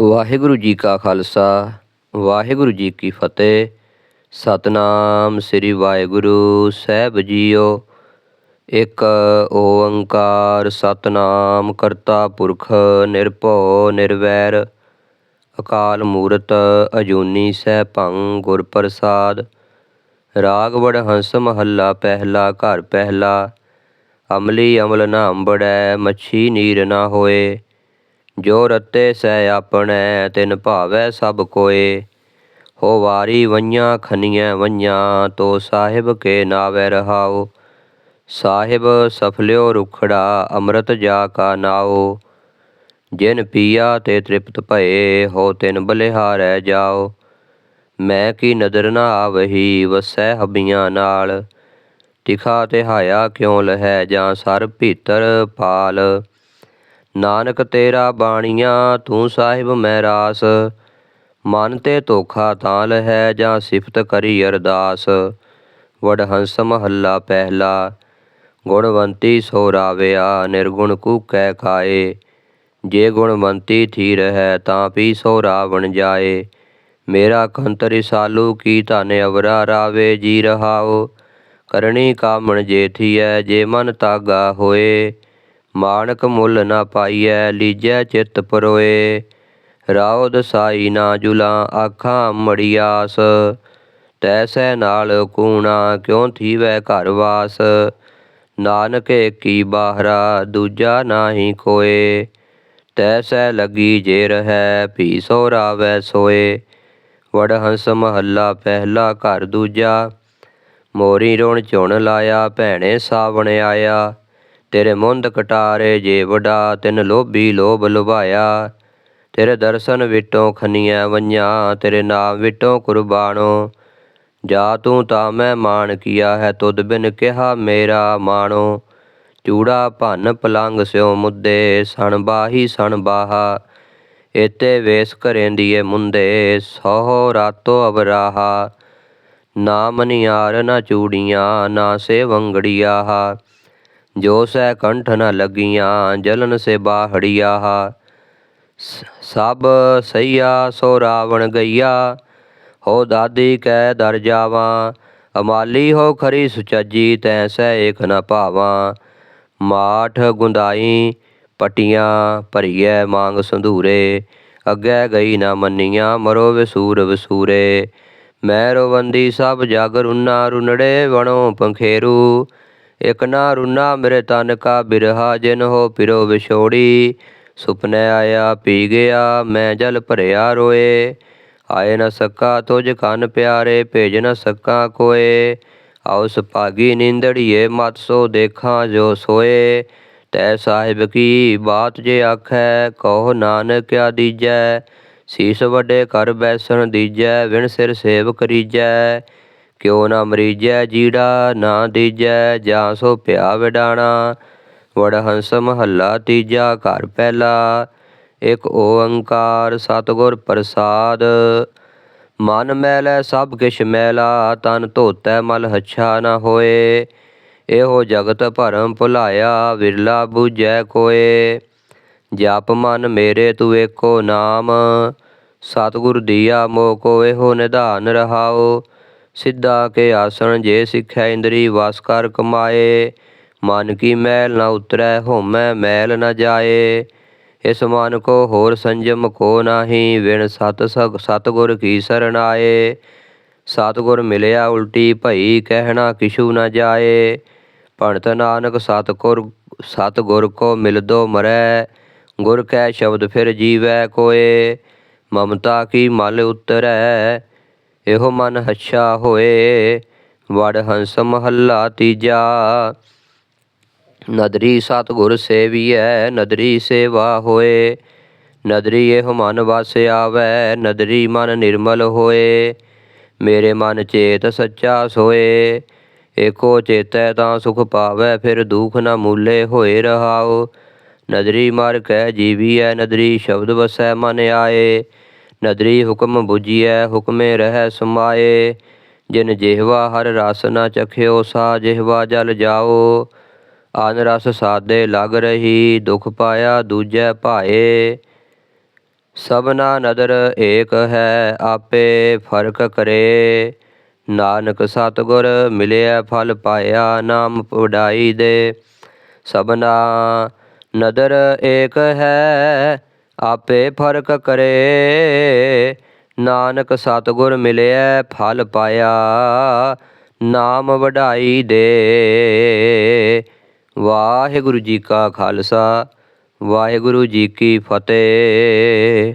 ਵਾਹਿਗੁਰੂ ਜੀ ਕਾ ਖਾਲਸਾ, ਵਾਹਿਗੁਰੂ ਜੀ ਕੀ ਫਤਿਹ। ਸਤਨਾਮ ਸ੍ਰੀ ਵਾਹਿਗੁਰੂ ਸਾਹਿਬ ਜੀਓ। ਇੱਕ ਓੰਕਾਰ ਸਤਨਾਮ ਕਰਤਾ ਪੁਰਖ ਨਿਰਭਉ ਨਿਰਵੈਰ। ਅਕਾਲ ਮੂਰਤ ਅਜੂਨੀ ਸੈਭੰ ਗੁਰ ਪ੍ਰਸਾਦ। ਰਾਗ ਵੜ ਹੰਸ ਮਹੱਲਾ ਪਹਿਲਾ ਘਰ ਪਹਿਲਾ। ਅਮਲੀ ਅਮਲ ਨਾ ਅੰਬੜੈ, ਮੱਛੀ ਨੀਰ ਨਾ ਹੋਏ। ਜੋ ਰਤੇ ਸੈ ਆਪਣੈ, ਤਿਨ ਭਾਵੈ ਸਭ ਕੋਏ। ਹੋ ਵਾਰੀ ਵਈਆਂ ਖਨੀਆਂ ਵਈਆਂ, ਤੋ ਸਾਹਿਬ ਕੇ ਨਾਵੈ ਰਹਾਓ। ਸਾਹਿਬ ਸਫਲਿਓ ਰੁਖੜਾ, ਅੰਮ੍ਰਿਤ ਜਾ ਕਾ ਨਾਓ। ਜਿਨ ਪੀਆ ਤੇ ਤ੍ਰਿਪਤ ਭਏ, ਹੋ ਤਿਨ ਬਲਿਹਾਰੈ ਜਾਓ। ਮੈਂ ਕੀ ਨਦਰ ਨਾ ਆਵਹੀ, ਵਸੈ ਹਬੀਆਂ ਨਾਲ। ਤਿਖਾ ਤਿਹਾਇਆ ਕਿਉ ਲਹੈ ਜਾਂ ਸਰ ਭੀਤਰ ਪਾਲ। ਨਾਨਕ ਤੇਰਾ ਬਾਣੀਆਂ, ਤੂੰ ਸਾਹਿਬ ਮੈਂ ਰਾਸ। ਮਨ ਤੇ ਧੋਖਾ ਤਾਂ ਲਹੈ ਜਾਂ ਸਿਫਤ ਕਰੀ ਅਰਦਾਸ। ਵਡ ਹੰਸ ਮਹੱਲਾ ਪਹਿਲਾ, ਗੁਣਵੰਤੀ ਸੋ ਰਾਵਿਆ, ਨਿਰਗੁਣ ਕੂਕੈ ਖਾਏ ਜੇ ਗੁਣਵੰਤੀ ਥੀ ਰਹੈ ਤਾਂ ਪੀ ਸੋ ਰਾਵਣ ਜਾਏ। ਮੇਰਾ ਕੰਤ ਰਿਸਾਲੂ ਕੀ ਧਨ ਅਵਰਾ ਰਾਵੇ ਜੀ ਰਹਾਓ। ਕਰਨੀ ਕਾਮਣ ਜੇ ਥੀਐ, ਜੇ ਮਨ ਤਾਗਾ ਹੋਏ। ਮਾਨਕ ਮੁੱਲ ਨਾ ਪਾਈਐ, ਲੀਜੈ ਚਿੱਤ ਪਰੋਏ। ਰਾਉ ਦਸਾਈ ਨਾ ਜੁਲਾ, ਆਖਾਂ ਮੜੀਆਸ ਤੈਸੈ ਨਾਲ ਕੂਣਾ, ਕਿਉ ਥੀਵੈ ਘਰ ਵਾਸ? ਨਾਨਕ ਏਕੀ ਬਾਹਰਾ, ਦੂਜਾ ਨਾਹੀ ਕੋਏ ਤੈਸੈ ਲੱਗੀ ਜੇ ਰਹੈ ਭੀ ਸੋ ਰਾਵੈ ਸੋਏ। ਵੜ ਹੰਸ ਮਹੱਲਾ ਪਹਿਲਾ ਘਰ ਦੂਜਾ। ਮੋਰੀ ਰੋਣ ਝੁਣ ਲਾਇਆ, ਭੈਣੇ ਸਾਵਣ ਆਇਆ। ਤੇਰੇ ਮੁੰਦ ਕਟਾਰੇ ਜੇ ਵਡਾ, ਤਿਨ ਲੋਭੀ ਲੋਭ ਲੁਭਾਇਆ। ਤੇਰੇ ਦਰਸ਼ਨ ਵਿਟੋਂ ਖਨੀਆਂ ਵਈਆਂ ਤੇਰੇ ਨਾਮ ਵਿਟੋਂ ਕੁਰਬਾਨੋ। ਜਾ ਤੂੰ ਤਾਂ ਮੈਂ ਮਾਨ ਕੀਆ ਹੈ, ਤੁਧ ਬਿਨ ਕਿਹਾ ਮੇਰਾ ਮਾਣੋ। ਚੂੜਾ ਭੰਨ ਪਲੰਗ ਸਿਓ ਮੁੱਦੇ, ਸਣ ਬਾਹੀ ਸਣ ਬਾਹਾ। ਏਤੇ ਵੇਸ ਕਰੇਂਦੀਏ ਮੁੰਦੇ, ਸੋਹ ਰਾਤੋ ਅਵਰਾਹਾ। ਨਾ ਮਨਿਆਰ ਨਾ ਚੂੜੀਆਂ, ਨਾ ਸੇ ਵੰਗੜੀਆ ਜੋ ਸੈ ਕੰਠ ਨ ਲੱਗੀਆਂ, ਜਲਨ ਸੇ ਬਾਹੜੀਆ ਸਭ ਸਈਆ ਸੋ ਰਾਵਣ ਗਈਆ, ਹੋ ਦਾਦੀ ਕੈ ਦਰ ਜਾਵਾਂ। ਅਮਾਲੀ ਹੋ ਖਰੀ ਸੁਚੱਜੀ, ਤੈ ਸੈ ਏਕ ਨ ਭਾਵਾਂ। ਮਾਠ ਗੁੰਦਾਈ ਪਟੀਆਂ ਭਰੀਐ ਮੰਗ ਸੰਧੂਰੇ। ਅੱਗੇ ਗਈ ਨਾ ਮੰਨੀਆਂ, ਮਰੋ ਵਿਸੂਰ ਵਿਸੂਰੇ। ਮੈਂ ਰੋਵੰਦੀ ਸਭ ਜਗ ਰੁਨਾ, ਰੁਨੜੇ ਵਣੋ ਪੰਖੇਰੂ। ਇਕ ਨਾ ਰੁਨਾ ਮੇਰੇ ਤਨ ਕਾ ਬਿਰਹਾ, ਜਿਨ ਹੋ ਪਿਰੋ ਵਿਛੋੜੀ। ਸੁਪਨੇ ਆਇਆ ਪੀ ਗਿਆ, ਮੈਂ ਜਲ ਭਰਿਆ ਰੋਏ। ਆਏ ਨ ਸਕਾ ਤੁਝ ਕੰਨ ਪਿਆਰੇ, ਭੇਜ ਨ ਸਕਾ ਕੋਏ। ਆਉ ਸੁਪਾਗੀ ਨਿੰਦੜੀਏ, ਮਤ ਸੋ ਦੇਖਾਂ ਜੋ ਸੋਏ। ਤੈ ਸਾਹਿਬ ਕੀ ਬਾਤ ਜੇ ਆਖੈ, ਕਹੋ ਨਾਨਕ ਕਿਆ ਦੀਜੈ। ਸੀਸ ਵੱਡੇ ਕਰ ਬੈਸਣ ਦੀਜੈ, ਵਿਣ ਸਿਰ ਸੇਵ ਕਰੀਜੈ। ਕਿਉ ਨਾ ਮਰੀਜੈ, ਜੀੜਾ ਨਾ ਦੀਜੈ, ਜਾਂ ਸੋ ਭਿਆ ਵਿਡਾਣਾ। ਵੜ ਹੰਸ ਮਹੱਲਾ ਤੀਜਾ ਘਰ ਪਹਿਲਾ। ਇੱਕ ਓੰਕਾਰ ਸਤਿਗੁਰ ਪ੍ਰਸਾਦ। ਮਨ ਮੈਲੈ ਸਭ ਕਿਛ ਮੈਲਾ, ਤਨ ਧੋਤੈ ਮਲ ਹੱਛਾ ਨਾ ਹੋਏ। ਇਹੋ ਜਗਤ ਭਰਮ ਭੁਲਾਇਆ, ਵਿਰਲਾ ਬੂਝੈ ਕੋਏ। ਜਪ ਮਨ ਮੇਰੇ ਤੂੰ ਏਕੋ ਨਾਮ। ਸਤਿਗੁਰ ਦੀਆ ਮੋ ਕੋ ਇਹੋ ਨਿਧਾਨ ਰਹਾਓ। ਸਿੱਧਾ ਕੇ ਆਸਣ, ਜੇ ਸਿੱਖਿਆ ਇੰਦਰੀ ਵਾਸ ਕਰ ਕਮਾਏ। ਮਨ ਕੀ ਮੈਲ ਨਾ ਉਤਰੈ, ਹੋਮੈ ਮੈਲ ਨਾ ਜਾਏ। ਇਸ ਮਨ ਕੋ ਹੋਰ ਸੰਜਮ ਕੋ ਨਾਹੀ, ਵਿਣ ਸਤ ਸਤਗੁਰ ਕੀ ਸਰਣਾਏ ਸਤਗੁਰ ਮਿਲਿਆ ਉਲਟੀ ਭਈ, ਕਹਿਣਾ ਕਿਛੂ ਨਾ ਜਾਏ। ਭਣਤ ਨਾਨਕ ਸਤਗੁਰ ਸਤਗੁਰ ਕੋ ਮਿਲਦੋ ਮਰੈ। ਗੁਰ ਕੈ ਸ਼ਬਦ ਫਿਰ ਜੀਵੈ ਕੋਏ। ਮਮਤਾ ਕੀ ਮਲ ਉਤਰੈ ਇਹੋ ਮਨ ਹੱਛਾ ਹੋਏ। ਵੜ ਹੰਸ ਮਹੱਲਾ ਤੀਜਾ। ਨਦਰੀ ਸਤਿਗੁਰ ਸੇਵੀਐ, ਨਦਰੀ ਸੇਵਾ ਹੋਏ। ਨਦਰੀ ਇਹ ਮਨ ਵਸ ਆਵੈ ਨਦਰੀ ਮਨ ਨਿਰਮਲ ਹੋਏ। ਮੇਰੇ ਮਨ ਚੇਤ ਸੱਚਾ ਸੋਏ। ਏਕੋ ਚੇਤੈ ਤਾਂ ਸੁਖ ਪਾਵੈ, ਫਿਰ ਦੁਖ ਨ ਮੂਲੇ ਹੋਏ ਰਹਾਉ। ਨਦਰੀ ਮਰ ਕੈ ਜੀਵੀਐ, ਨਦਰੀ ਸ਼ਬਦ ਵਸੈ ਮਨ ਆਏ। ਨਦਰੀ ਹੁਕਮ 부ਜੀਐ ਹੁਕਮੇ ਰਹਿ ਸਮਾਏ। ਜਿਨ ਜਿਹਵਾ ਹਰ ਰਸ ਨਾ ਚਖਿਓ, ਸਾ ਜਿਹਵਾ ਜਲ ਜਾਓ। ਆਨ ਰਸ ਸਾਦੇ ਲਗ ਰਹੀ, ਦੁਖ ਪਾਇਆ ਦੂਜੈ ਭਾਏ। ਸਭਨਾ ਨਦਰ ਏਕ ਹੈ, ਆਪੇ ਫ਼ਰਕ ਕਰੇ। ਨਾਨਕ ਸਤਿਗੁਰ ਮਿਲਿਆ ਫਲ ਪਾਇਆ ਨਾਮ ਵਡਾਈ ਦੇ। ਸਭਨਾ ਨਦਰ ਏਕ ਹੈ ਆਪੇ ਫ਼ਰਕ ਕਰੇ। ਨਾਨਕ ਸਤਿਗੁਰ ਮਿਲਿਆ ਫਲ ਪਾਇਆ, ਨਾਮ ਵਢਾਈ ਦੇ। ਵਾਹਿਗੁਰੂ ਜੀ ਕਾ ਖਾਲਸਾ, ਵਾਹਿਗੁਰੂ ਜੀ ਕੀ ਫਤਿਹ।